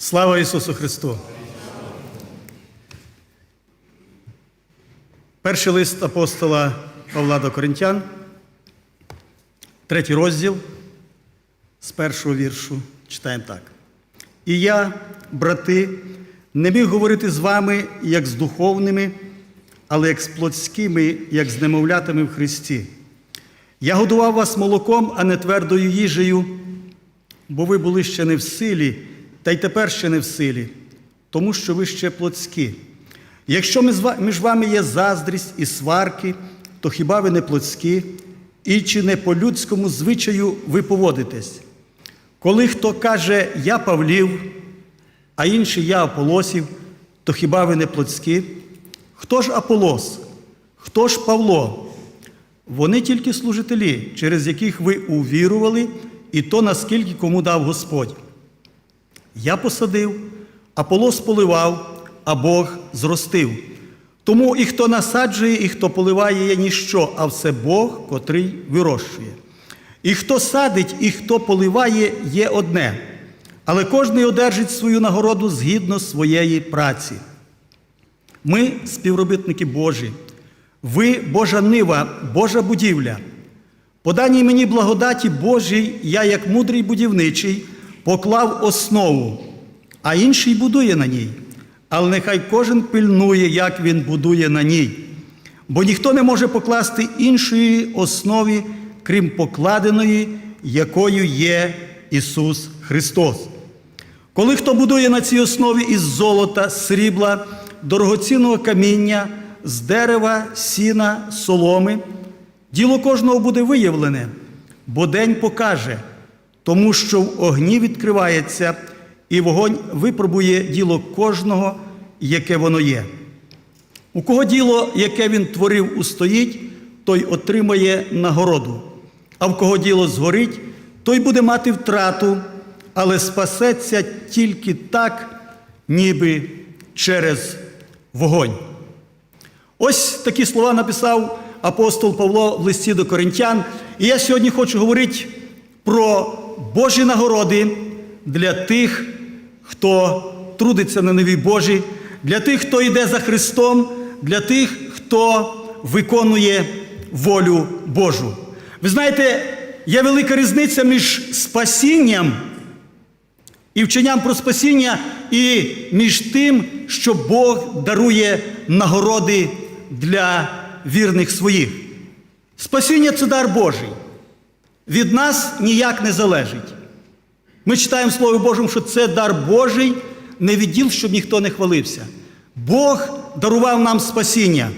Слава Ісусу Христу! Перший лист апостола Павла до Коринтян, третій розділ з першого віршу читаємо так. І я, брати, не міг говорити з вами як з духовними, але як з плотськими, як з немовлятами в Христі. Я годував вас молоком, а не твердою їжею, бо ви були ще не в силі, та й тепер ще не в силі, тому що ви ще плотські. Якщо між вами є заздрість і сварки, то хіба ви не плотські, і чи не по людському звичаю ви поводитесь? Коли хто каже Я Павлів, а інший Я Аполосів, то хіба ви не плотські? Хто ж Аполос? Хто ж Павло? Вони тільки служителі, через яких ви увірували, і то наскільки кому дав Господь. Я посадив, Аполос поливав, а Бог зростив. Тому і хто насаджує, і хто поливає, є ніщо, а все Бог, котрий вирощує. І хто садить, і хто поливає, є одне, але кожний одержить свою нагороду згідно своєї праці. Ми співробітники Божі, ви Божа нива, Божа будівля. По даній мені благодаті Божій, я, як мудрий будівничий, поклав основу, а інший будує на ній. Але нехай кожен пильнує, як він будує на ній. Бо ніхто не може покласти іншої основі, крім покладеної, якою є Ісус Христос. Коли хто будує на цій основі із золота, срібла, дорогоцінного каміння, з дерева, сіна, соломи, діло кожного буде виявлене, бо день покаже, тому що в огні відкривається, і вогонь випробує діло кожного, яке воно є. У кого діло, яке він творив, устоїть, той отримає нагороду. А в кого діло згорить, той буде мати втрату, але спасеться тільки так, ніби через вогонь. Ось такі слова написав апостол Павло в листі до Коринтян. І я сьогодні хочу говорити про Божі нагороди для тих, хто трудиться на новій Божій, для тих, хто йде за Христом, для тих, хто виконує волю Божу. Ви знаєте, є велика різниця між спасінням і вченням про спасіння, і між тим, що Бог дарує нагороди для вірних своїх. Спасіння це дар Божий. Від нас ніяк не залежить. Ми читаємо в Слові Божому, що це дар Божий, не відділ, щоб ніхто не хвалився. Бог дарував нам спасіння.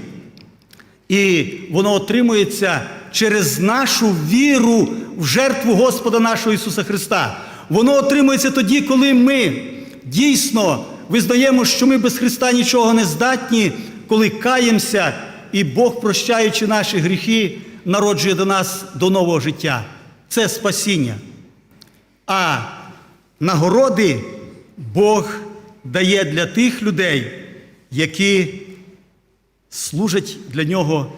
І воно отримується через нашу віру в жертву Господа нашого Ісуса Христа. Воно отримується тоді, коли ми дійсно визнаємо, що ми без Христа нічого не здатні, коли каємося, і Бог, прощаючи наші гріхи, народжує до нас до нового життя. Це спасіння. А нагороди Бог дає для тих людей, які служать для нього,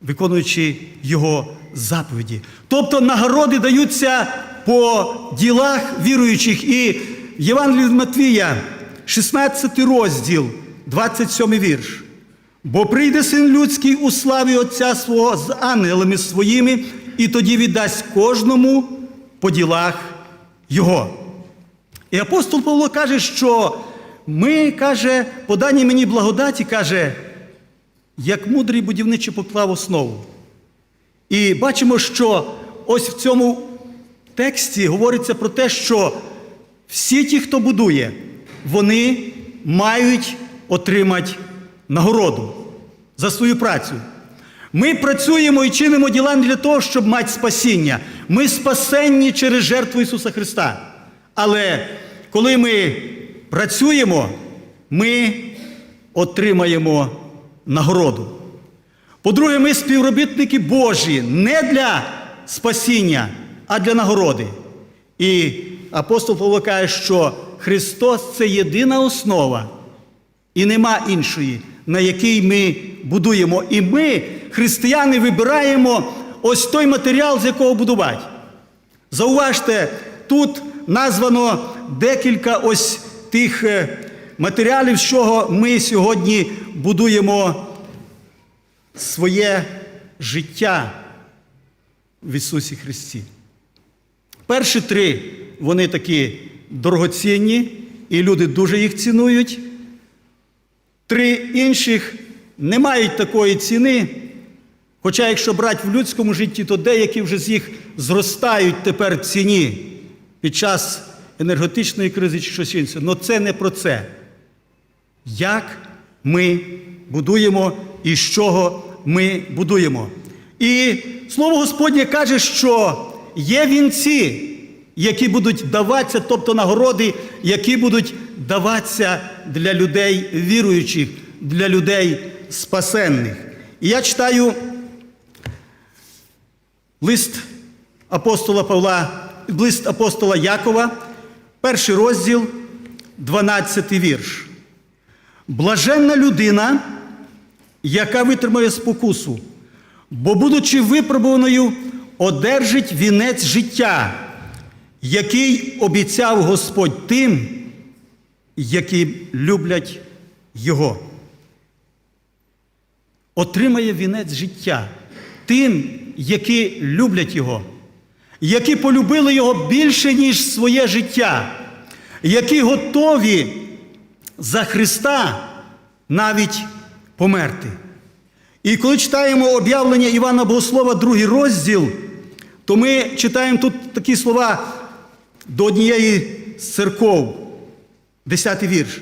виконуючи Його заповіді. Тобто нагороди даються по ділах віруючих. І від Матвія, 16 розділ, 27 вірш. Бо прийде син людський у славі Отця свого з ангелами своїми, і тоді віддасть кожному по ділах Його. І апостол Павло каже, що ми, каже, по даній мені благодаті, каже, як мудрий будівничий поклав основу. І бачимо, що ось в цьому тексті говориться про те, що всі ті, хто будує, вони мають отримати нагороду за свою працю. Ми працюємо і чинимо діла не для того, щоб мати спасіння. Ми спасенні через жертву Ісуса Христа. Але коли ми працюємо, ми отримаємо нагороду. По-друге, ми співробітники Божі не для спасіння, а для нагороди. І апостол Павло каже, що Христос це єдина основа, і нема іншої, на якій ми будуємо. І ми, християни, вибираємо ось той матеріал, з якого будувати. Зауважте, тут названо декілька ось тих е, матеріалів, з чого ми сьогодні будуємо своє життя в Ісусі Христі. Перші три вони такі дорогоцінні, і люди дуже їх цінують. Три інших не мають такої ціни. Хоча, якщо брати в людському житті, то деякі вже з їх зростають тепер ціні під час енергетичної кризи чи щось інше. Але це не про це. Як ми будуємо і з чого ми будуємо. І слово Господнє каже, що є вінці, які будуть даватися, тобто нагороди, які будуть даватися для людей віруючих, для людей спасенних. І я читаю лист апостола Павла, лист апостола Якова, перший розділ, 12 вірш. Блаженна людина, яка витримає спокусу, бо, будучи випробуваною, одержить вінець життя, який обіцяв Господь тим, які люблять Його. Отримає вінець життя тим, які люблять Його, які полюбили Його більше, ніж своє життя, які готові за Христа навіть померти. І коли читаємо об'явлення Івана Богослова, другий розділ, то ми читаємо тут такі слова до однієї з церков, десятий вірш.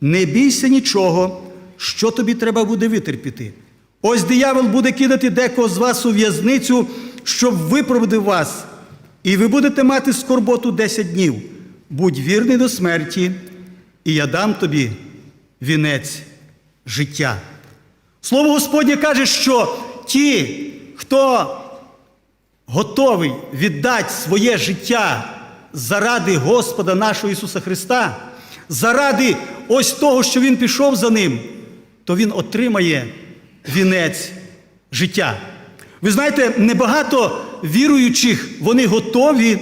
Не бійся нічого, що тобі треба буде витерпіти. Ось диявол буде кидати декого з вас у в'язницю, щоб випроводив вас, і ви будете мати скорботу 10 днів. Будь вірний до смерті, і я дам тобі вінець життя. Слово Господнє каже, що ті, хто готовий віддати своє життя заради Господа нашого Ісуса Христа, заради ось того, що Він пішов за ним, то Він отримає вінець життя. Ви знаєте, небагато віруючих вони готові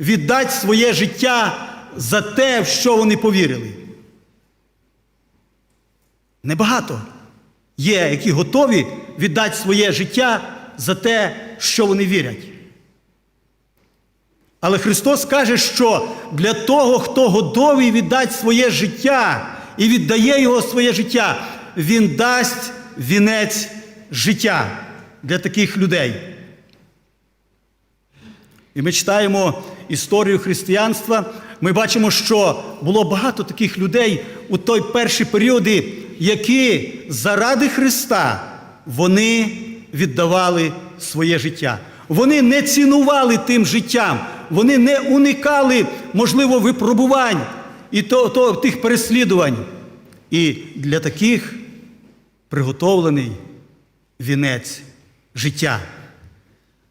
віддати своє життя за те, в що вони повірили. Небагато є, які готові віддати своє життя за те, що вони вірять. Але Христос каже, що для того, хто готовий віддати своє життя і віддає його своє життя, Він дасть вінець життя для таких людей. І ми читаємо історію християнства. Ми бачимо, що було багато таких людей у той перші періоди, які заради Христа вони віддавали своє життя. Вони не цінували тим життям, вони не уникали, можливо, випробувань і то, то, тих переслідувань. І для таких приготовлений вінець життя.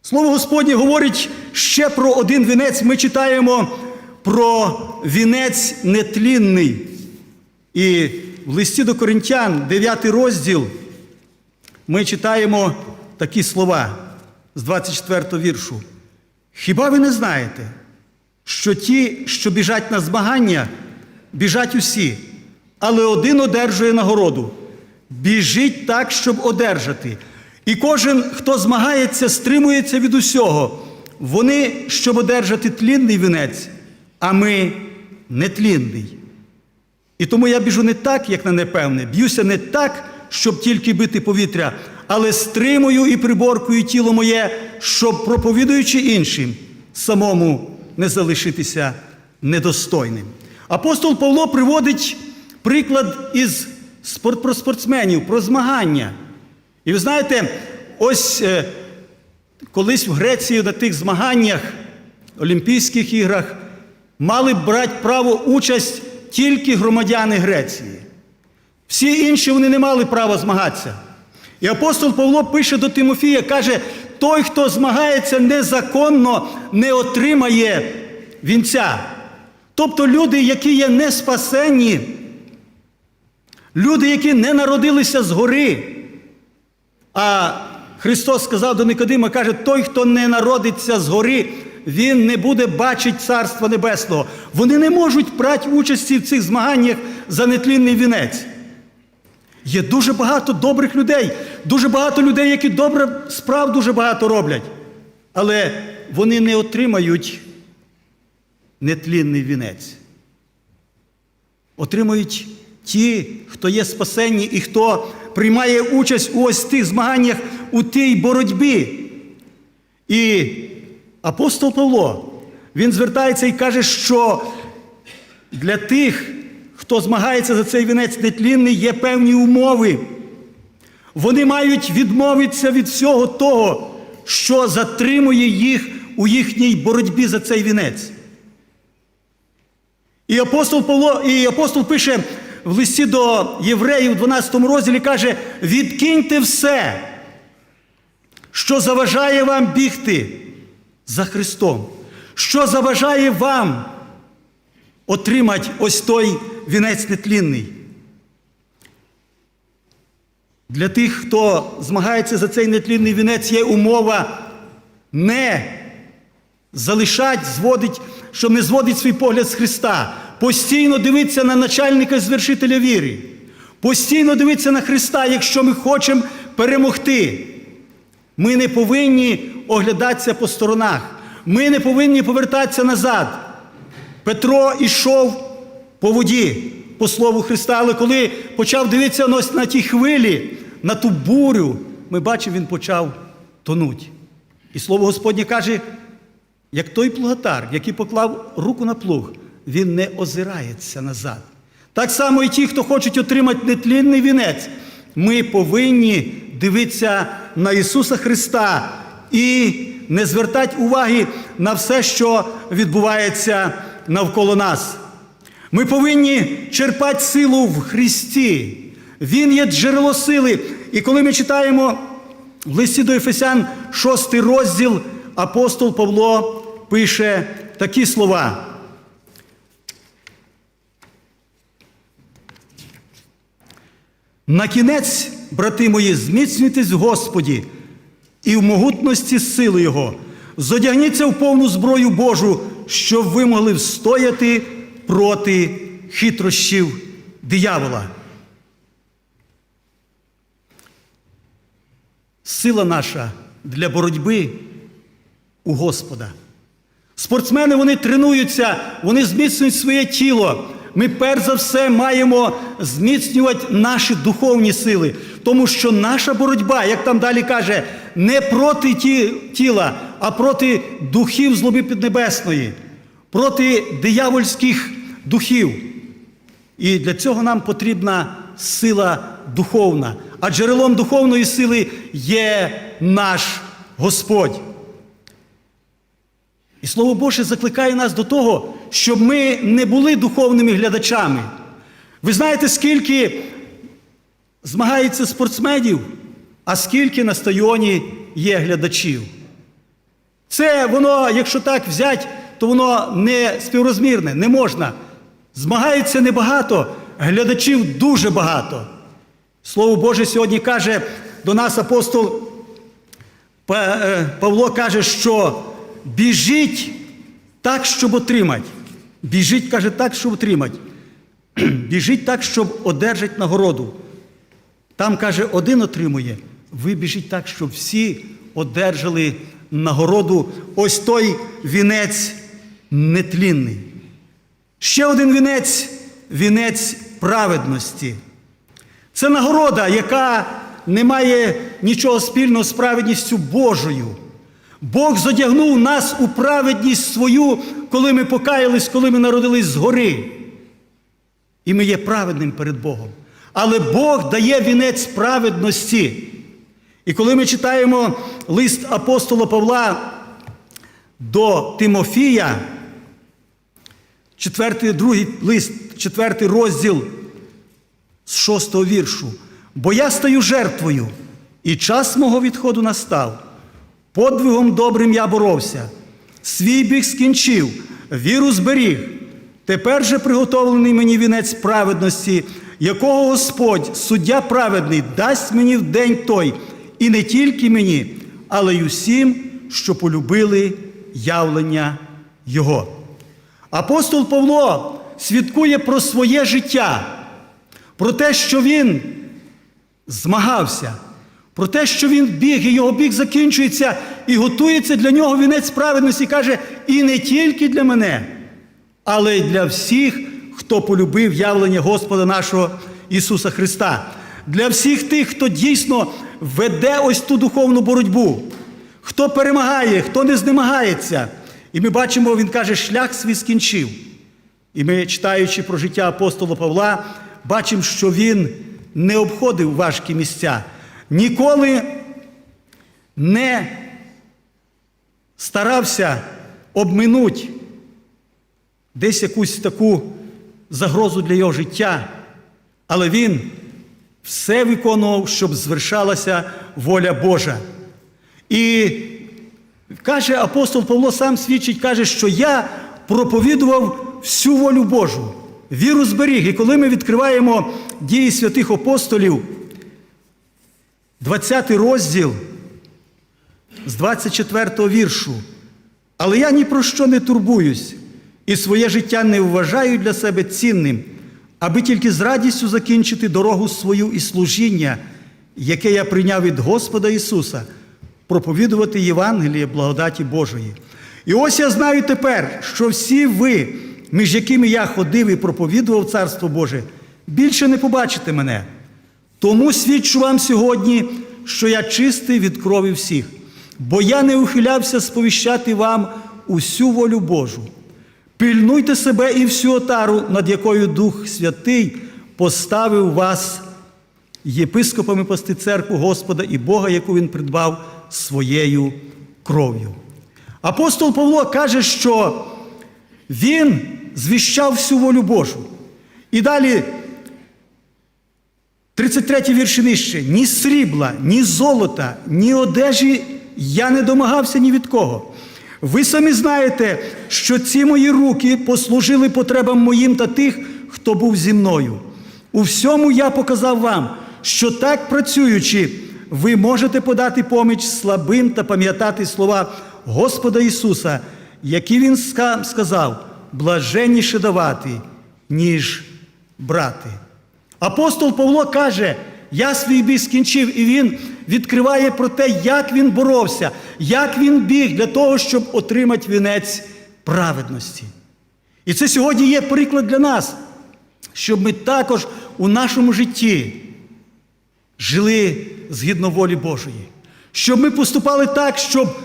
Слово Господнє говорить ще про один вінець. Ми читаємо про вінець нетлінний. І в листі до Коринтян, 9 розділ, ми читаємо такі слова з 24 віршу. Хіба ви не знаєте, що ті, що біжать на змагання, біжать усі, але один одержує нагороду. Біжіть так, щоб одержати. І кожен, хто змагається, стримується від усього. Вони, щоб одержати тлінний вінець, а ми нетлінний. І тому я біжу не так, як на непевне, б'юся не так, щоб тільки бити повітря, але стримую і приборкую тіло моє, щоб, проповідуючи іншим, самому не залишитися недостойним. Апостол Павло приводить приклад із спорт, про спортсменів, про змагання. І ви знаєте, ось е, колись в Греції на тих змаганнях, Олімпійських іграх, мали брати право участь тільки громадяни Греції. Всі інші вони не мали права змагатися. І апостол Павло пише до Тимофія, каже: той, хто змагається незаконно, не отримає вінця. Тобто люди, які є не спасенні, люди, які не народилися згори. А Христос сказав до Никодима, каже, той, хто не народиться згори, він не буде бачити Царства Небесного. Вони не можуть брати участі в цих змаганнях за нетлінний вінець. Є дуже багато добрих людей, дуже багато людей, які добре справ дуже багато роблять. Але вони не отримають нетлінний вінець. Отримують ті, хто є спасенні і хто приймає участь у ось тих змаганнях у тій боротьбі. І апостол Павло, він звертається і каже, що для тих, хто змагається за цей вінець нетлінний, є певні умови. Вони мають відмовитися від всього того, що затримує їх у їхній боротьбі за цей вінець. І апостол Павло, і апостол пише в листі до євреїв, в 12 розділі, каже: відкиньте все, що заважає вам бігти за Христом, що заважає вам отримати ось той вінець нетлінний. Для тих, хто змагається за цей нетлінний вінець, є умова не залишать, зводить, щоб не зводить свій погляд з Христа. Постійно дивитися на начальника звершителя віри. Постійно дивитися на Христа, якщо ми хочемо перемогти. Ми не повинні оглядатися по сторонах. Ми не повинні повертатися назад. Петро ішов по воді, по слову Христа, але коли почав дивитися на ті хвилі, на ту бурю, ми бачимо, він почав тонуть. І слово Господнє каже, як той плугатар, який поклав руку на плуг, він не озирається назад. Так само і ті, хто хочуть отримати нетлінний вінець, ми повинні дивитися на Ісуса Христа і не звертати уваги на все, що відбувається навколо нас. Ми повинні черпати силу в Христі. Він є джерело сили. І коли ми читаємо в листі до Ефесян, 6 розділ, апостол Павло пише такі слова. На кінець, брати мої, зміцнюйтесь в Господі і в могутності сили Його. Зодягніться в повну зброю Божу, щоб ви могли встояти проти хитрощів диявола. Сила наша для боротьби у Господа. Спортсмени вони тренуються, вони зміцнюють своє тіло. Ми перш за все маємо зміцнювати наші духовні сили, тому що наша боротьба, як там далі каже, не проти ті, тіла, а проти духів злоби піднебесної, проти диявольських духів. І для цього нам потрібна сила духовна. А джерелом духовної сили є наш Господь. І Слово Боже закликає нас до того, щоб ми не були духовними глядачами. Ви знаєте, скільки змагається спортсменів, а скільки на стадіоні є глядачів. Це воно, якщо так взяти, то воно не співрозмірне, не можна. Змагається небагато, глядачів дуже багато. Слово Боже сьогодні каже до нас апостол Павло каже, що біжіть так, щоб отримати. Біжіть, каже, так, щоб отримати. Біжіть так, щоб одержати нагороду. Там, каже, один отримує. Ви біжіть так, щоб всі одержали нагороду. Ось той вінець нетлінний. Ще один вінець вінець праведності. Це нагорода, яка не має нічого спільного з праведністю Божою. Бог задягнув нас у праведність свою, коли ми покаялись, коли ми народились згори. І ми є праведним перед Богом. Але Бог дає вінець праведності. І коли ми читаємо лист апостола Павла до Тимофія, четвертий, другий лист, четвертий розділ з шостого віршу. Бо я стаю жертвою, і час мого відходу настав. Подвигом добрим я боровся, свій біг скінчив, віру зберіг. Тепер же приготовлений мені вінець праведності, якого Господь, суддя праведний, дасть мені в день той, і не тільки мені, але й усім, що полюбили явлення Його. Апостол Павло свідкує про своє життя, про те, що він змагався, про те, що він біг, і його біг закінчується, і готується для нього вінець праведності, каже, і не тільки для мене, але й для всіх, хто полюбив явлення Господа нашого Ісуса Христа. Для всіх тих, хто дійсно веде ось ту духовну боротьбу, хто перемагає, хто не знемагається. І ми бачимо, він каже, шлях свій скінчив. І ми, читаючи про життя апостола Павла, бачимо, що він не обходив важкі місця, ніколи не старався обминути десь якусь таку загрозу для його життя, але він все виконував, щоб звершалася воля Божа. І каже апостол Павло сам свідчить, каже, що я проповідував всю волю Божу, віру зберіг. І коли ми відкриваємо дії святих апостолів, 20 розділ з 24 віршу. Але я ні про що не турбуюсь і своє життя не вважаю для себе цінним, аби тільки з радістю закінчити дорогу свою і служіння, яке я прийняв від Господа Ісуса, проповідувати Євангеліє благодаті Божої. І ось я знаю тепер, що всі ви, між якими я ходив і проповідував Царство Боже, більше не побачите мене. Тому свідчу вам сьогодні, що я чистий від крові всіх, бо я не ухилявся сповіщати вам усю волю Божу. Пильнуйте себе і всю отару, над якою Дух Святий поставив вас єпископами пасти церкву Господа і Бога, яку він придбав своєю кров'ю. Апостол Павло каже, що він звіщав всю волю Божу. І далі 33 вірші нижче. Ні срібла, ні золота, ні одежі я не домагався ні від кого. Ви самі знаєте, що ці мої руки послужили потребам моїм та тих, хто був зі мною. У всьому я показав вам, що так працюючи, ви можете подати поміч слабим та пам'ятати слова Господа Ісуса, які Він сказав, блаженніше давати, ніж брати. Апостол Павло каже, я свій бій скінчив, і він відкриває про те, як він боровся, як він біг для того, щоб отримати вінець праведності. І це сьогодні є приклад для нас, щоб ми також у нашому житті жили згідно волі Божої, щоб ми поступали так, щоб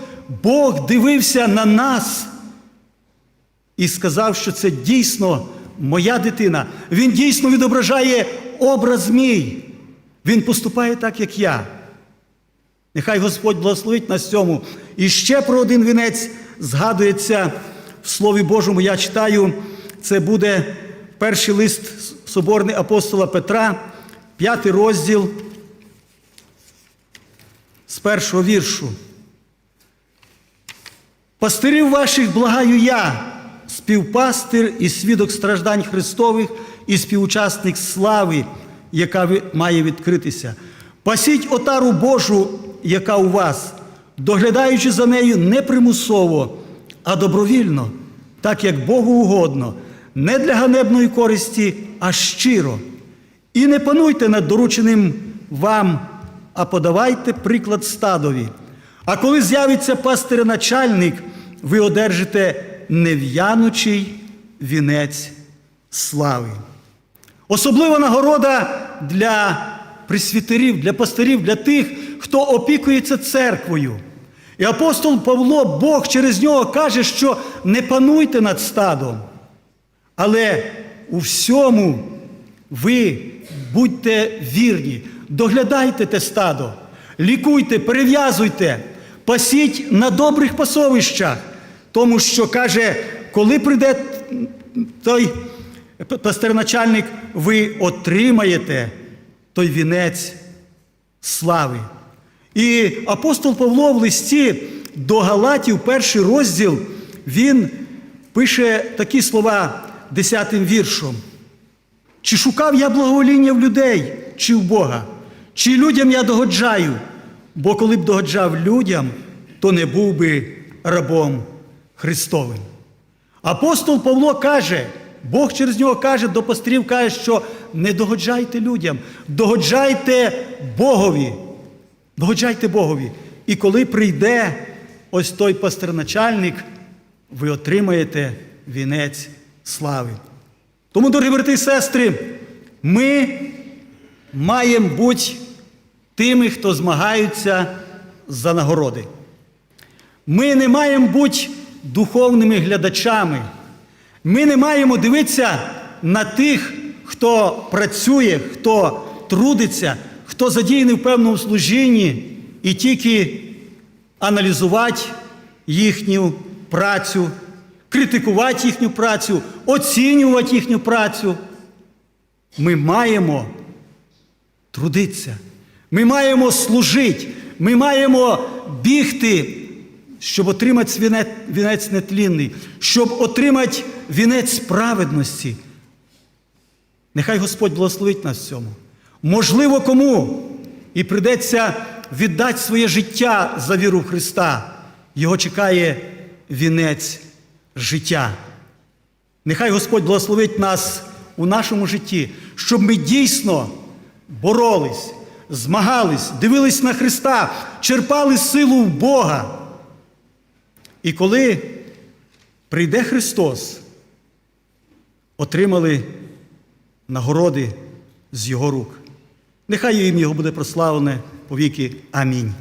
Бог дивився на нас і сказав, що це дійсно моя дитина. Він дійсно відображає образ мій. Він поступає так, як я. Нехай Господь благословить нас цьому. І ще про один вінець згадується в Слові Божому. Я читаю, це буде перший лист соборний апостола Петра, п'ятий розділ з першого віршу. Пастирів ваших благаю я, співпастир і свідок страждань Христових і співучасник слави, яка має відкритися. Пасіть отару Божу, яка у вас, доглядаючи за нею не примусово, а добровільно, так як Богу угодно, не для ганебної користі, а щиро. І не пануйте над дорученим вам, а подавайте приклад стадові. А коли з'явиться пастиря-начальник, ви одержите нев'янучий вінець слави. Особлива нагорода для присвітерів, для пастирів, для тих, хто опікується церквою. І апостол Павло, Бог через нього каже, що не пануйте над стадом, але у всьому ви будьте вірні, доглядайте те стадо, лікуйте, перев'язуйте, пасіть на добрих пасовищах, тому що каже, коли прийде той пастерначальник, ви отримаєте той вінець слави. І апостол Павло в листі до Галатів, перший розділ, він пише такі слова десятим віршом. Чи шукав я благовоління в людей, чи в Бога? Чи людям я догоджаю? Бо коли б догоджав людям, то не був би рабом Христовим. Апостол Павло каже, Бог через нього каже до пастирів, каже, що не догоджайте людям, догоджайте Богові. Догоджайте Богові. І коли прийде ось той пастирначальник, ви отримаєте вінець слави. Тому, дорогі брати і сестри, ми маємо бути тими, хто змагаються за нагороди. Ми не маємо бути духовними глядачами. Ми не маємо дивитися на тих, хто працює, хто трудиться, хто задіяний в певному служінні, і тільки аналізувати їхню працю, критикувати їхню працю, оцінювати їхню працю. Ми маємо трудитися. Ми маємо служити, ми маємо бігти, щоб отримати вінець, вінець нетлінний, щоб отримати вінець праведності. Нехай Господь благословить нас в цьому. Можливо, кому і прийдеться віддати своє життя за віру в Христа. Його чекає вінець життя. Нехай Господь благословить нас у нашому житті, щоб ми дійсно боролись, змагались, дивились на Христа, черпали силу в Бога. І коли прийде Христос, отримали нагороди з Його рук. Нехай їм Його буде прославлене повіки. Амінь.